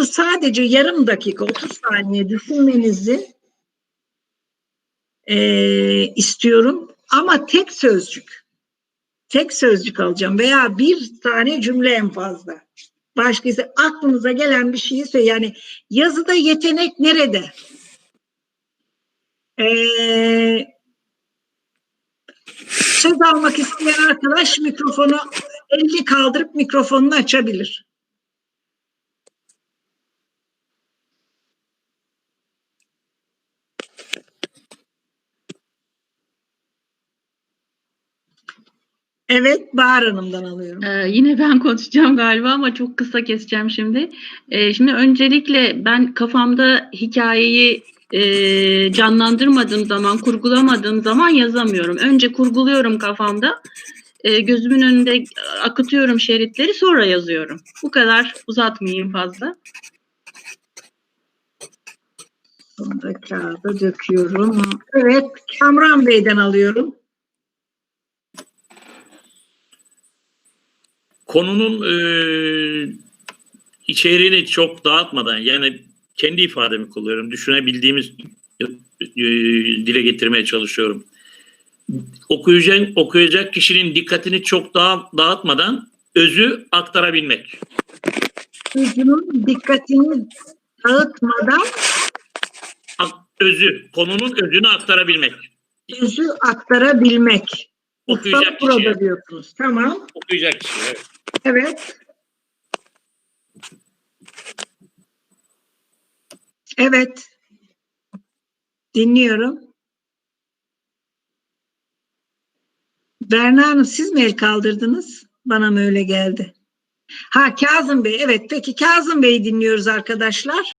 Bunu sadece yarım dakika, 30 saniye düşünmenizi eee, istiyorum. Ama tek sözcük. Tek sözcük alacağım veya bir tane cümle en fazla. Başka aklınıza gelen bir şeyi söyle. Yani yazıda yetenek nerede? Eee söz almak isteyen arkadaş mikrofonu elini kaldırıp mikrofonunu açabilir. Evet, Bahar Hanım'dan alıyorum. Ee, yine ben konuşacağım galiba ama çok kısa keseceğim şimdi. Ee, şimdi öncelikle ben kafamda hikayeyi e, canlandırmadığım zaman, kurgulamadığım zaman yazamıyorum. Önce kurguluyorum kafamda. e, gözümün önünde akıtıyorum şeritleri sonra yazıyorum. Bu kadar uzatmayayım fazla. Sonra kağıda döküyorum. Evet, Kamran Bey'den alıyorum. Konunun e, içeriğini çok dağıtmadan yani kendi ifademi kullanıyorum. Düşünebildiğimiz e, dile getirmeye çalışıyorum. Okuyacak, okuyacak kişinin dikkatini çok dağ, dağıtmadan özü aktarabilmek. Çocuğun dikkatini dağıtmadan Özü, konunun özünü aktarabilmek. özü aktarabilmek. Okuyacak Usta burada kişiye. diyorsunuz. Tamam. Okuyacak kişi. Evet. Evet. Evet. Dinliyorum. Berna Hanım siz mi el kaldırdınız? Bana mı öyle geldi? Ha Kazım Bey. Evet peki Kazım Bey'i dinliyoruz arkadaşlar.